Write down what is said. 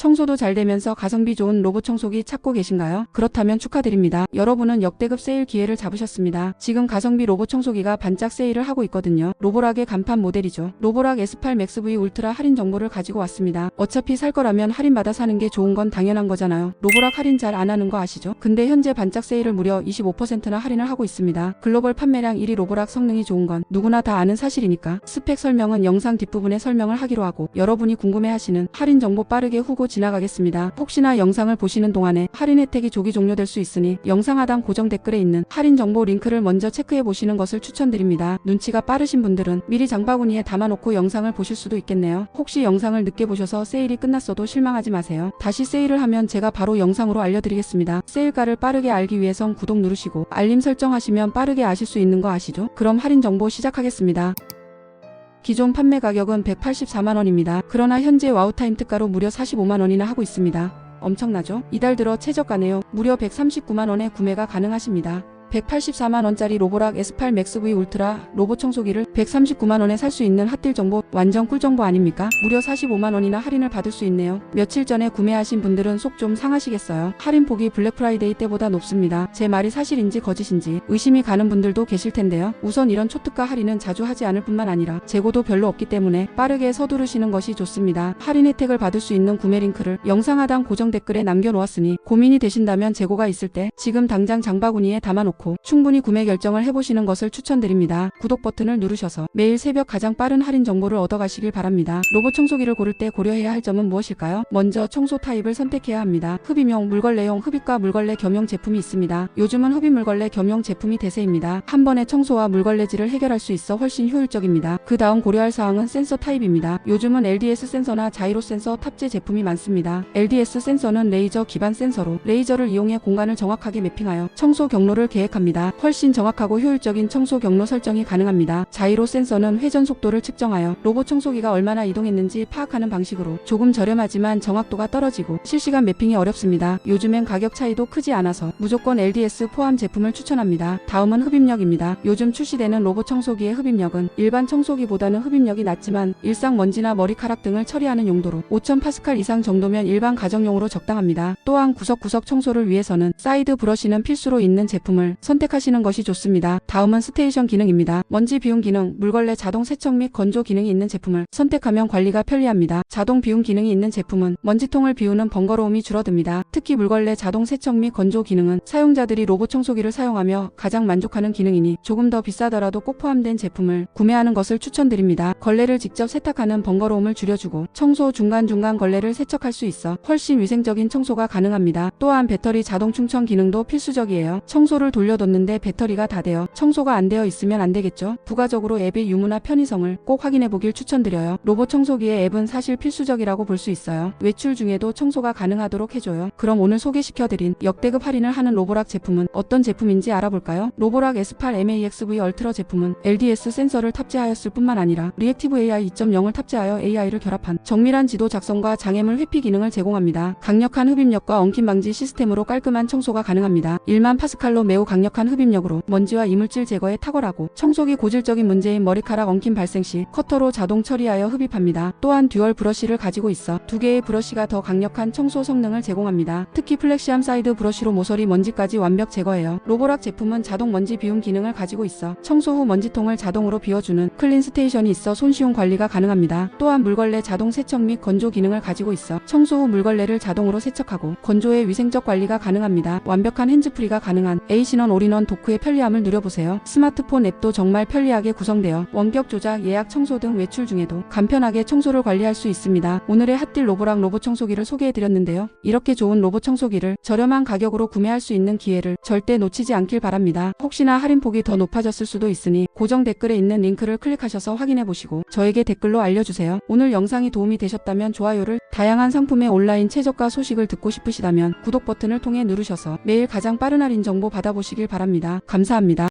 청소도 잘 되면서 가성비 좋은 로봇 청소기 찾고 계신가요? 그렇다면 축하드립니다. 여러분은 역대급 세일 기회를 잡으셨습니다. 지금 가성비 로봇 청소기가 반짝 세일을 하고 있거든요. 로보락의 간판 모델이죠. 로보락 S8 맥스 V 울트라 할인 정보를 가지고 왔습니다. 어차피 살 거라면 할인받아 사는 게 좋은 건 당연한 거잖아요. 로보락 할인 잘 안 하는 거 아시죠? 근데 현재 반짝 세일을 무려 25%나 할인을 하고 있습니다. 글로벌 판매량 1위 로보락 성능이 좋은 건 누구나 다 아는 사실이니까 스펙 설명은 영상 뒷부분에 설명을 하기로 하고 여러분이 궁금해하시는 할인 정보 빠르게 후고 지나가겠습니다. 혹시나 영상을 보시는 동안에 할인 혜택이 조기 종료될 수 있으니 영상 하단 고정 댓글에 있는 할인 정보 링크를 먼저 체크해 보시는 것을 추천드립니다. 눈치가 빠르신 분들은 미리 장바구니에 담아놓고 영상을 보실 수도 있겠네요. 혹시 영상을 늦게 보셔서 세일이 끝났어도 실망하지 마세요. 다시 세일을 하면 제가 바로 영상으로 알려드리겠습니다. 세일가를 빠르게 알기 위해선 구독 누르시고 알림 설정하시면 빠르게 아실 수 있는 거 아시죠? 그럼 할인 정보 시작하겠습니다. 기존 판매 가격은 184만원입니다. 그러나 현재 와우타임 특가로 무려 45만원이나 하고 있습니다. 엄청나죠? 이달 들어 최저가네요. 무려 139만원에 구매가 가능하십니다. 184만원짜리 로보락 S8 맥스 V 울트라 로봇 청소기를 139만원에 살 수 있는 핫딜 정보 완전 꿀 정보 아닙니까? 무려 45만원이나 할인을 받을 수 있네요. 며칠 전에 구매하신 분들은 속 좀 상하시겠어요. 할인폭이 블랙 프라이데이 때보다 높습니다. 제 말이 사실인지 거짓인지 의심이 가는 분들도 계실 텐데요. 우선 이런 초특가 할인은 자주 하지 않을 뿐만 아니라 재고도 별로 없기 때문에 빠르게 서두르시는 것이 좋습니다. 할인 혜택을 받을 수 있는 구매 링크를 영상 하단 고정 댓글에 남겨놓았으니 고민이 되신다면 재고가 있을 때 지금 당장 장바구니에 담아놓고 충분히 구매 결정을 해보시는 것을 추천드립니다. 구독 버튼을 누르셔서 매일 새벽 가장 빠른 할인 정보를 얻어가시길 바랍니다. 로봇 청소기를 고를 때 고려해야 할 점은 무엇일까요? 먼저 청소 타입을 선택해야 합니다. 흡입용, 물걸레용, 흡입과 물걸레 겸용 제품이 있습니다. 요즘은 흡입 물걸레 겸용 제품이 대세입니다. 한 번에 청소와 물걸레질을 해결할 수 있어 훨씬 효율적입니다. 그 다음 고려할 사항은 센서 타입입니다. 요즘은 LDS 센서나 자이로 센서 탑재 제품이 많습니다. LDS 센서는 레이저 기반 센서로 레이저를 이용해 공간을 정확하게 매핑하여 청소 경로를 계획합니다. 훨씬 정확하고 효율적인 청소 경로 설정이 가능합니다. 자이 로 센서는 회전 속도를 측정하여 로봇 청소기가 얼마나 이동했는지 파악하는 방식으로 조금 저렴하지만 정확도가 떨어지고 실시간 매핑이 어렵습니다. 요즘엔 가격 차이도 크지 않아서 무조건 LDS 포함 제품을 추천합니다. 다음은 흡입력입니다. 요즘 출시되는 로봇 청소기의 흡입력은 일반 청소기보다는 흡입력이 낮지만 일상 먼지나 머리카락 등을 처리하는 용도로 5000 파스칼 이상 정도면 일반 가정용으로 적당합니다. 또한 구석구석 청소를 위해서는 사이드 브러쉬는 필수로 있는 제품을 선택하시는 것이 좋습니다. 다음은 스테이션 기능입니다. 먼지 비움 기능, 물걸레 자동 세척 및 건조 기능이 있는 제품을 선택하면 관리가 편리합니다. 자동 비움 기능이 있는 제품은 먼지통을 비우는 번거로움이 줄어듭니다. 특히 물걸레 자동 세척 및 건조 기능은 사용자들이 로봇 청소기를 사용하며 가장 만족하는 기능이니 조금 더 비싸더라도 꼭 포함된 제품을 구매하는 것을 추천드립니다. 걸레를 직접 세탁하는 번거로움을 줄여주고 청소 중간중간 걸레를 세척할 수 있어 훨씬 위생적인 청소가 가능합니다. 또한 배터리 자동 충전 기능도 필수적이에요. 청소를 돌려뒀는데 배터리가 다 되어 청소가 안 되어 있으면 안 되겠죠. 부가적으로 앱의 유무나 편의성을 꼭 확인해 보길 추천드려요. 로봇 청소기의 앱은 사실 필수적이라고 볼 수 있어요. 외출 중에도 청소가 가능하도록 해줘요. 그럼 오늘 소개시켜드린 역대급 할인을 하는 로보락 제품은 어떤 제품인지 알아볼까요? 로보락 S8 MAXV 얼트라 제품은 LDS 센서를 탑재하였을 뿐만 아니라 리액티브 AI 2.0을 탑재하여 AI를 결합한 정밀한 지도 작성과 장애물 회피 기능을 제공합니다. 강력한 흡입력과 엉킴 방지 시스템으로 깔끔한 청소가 가능합니다. 1만 파스칼로 매우 강력한 흡입력으로 먼지와 이물질 제거에 탁월하고 청소기 고질적인 문제 인 머리카락 엉킴 발생 시 커터로 자동 처리하여 흡입합니다. 또한 듀얼 브러쉬를 가지고 있어 두 개의 브러쉬가 더 강력한 청소 성능을 제공합니다. 특히 플렉시암 사이드 브러쉬로 모서리 먼지까지 완벽 제거해요. 로보락 제품은 자동 먼지 비움 기능을 가지고 있어 청소 후 먼지통을 자동으로 비워주는 클린 스테이션이 있어 손쉬운 관리가 가능합니다. 또한 물걸레 자동 세척 및 건조 기능을 가지고 있어 청소 후 물걸레를 자동으로 세척하고 건조에 위생적 관리가 가능합니다. 완벽한 핸즈프리가 가능한 A신원 올인원 도크의 편리함을 누려보세요. 스마트폰 앱도 정말 편리하게 구성 되어 원격 조작, 예약 청소 등 외출 중에도 간편하게 청소를 관리할 수 있습니다. 오늘의 핫딜 로보락 로봇 청소기를 소개해드렸는데요. 이렇게 좋은 로봇 청소기를 저렴한 가격으로 구매할 수 있는 기회를 절대 놓치지 않길 바랍니다. 혹시나 할인폭이 더 높아졌을 수도 있으니 고정 댓글에 있는 링크를 클릭하셔서 확인해보시고 저에게 댓글로 알려주세요. 오늘 영상이 도움이 되셨다면 좋아요를 다양한 상품의 온라인 최저가 소식을 듣고 싶으시다면 구독 버튼을 통해 누르셔서 매일 가장 빠른 할인 정보 받아보시길 바랍니다. 감사합니다.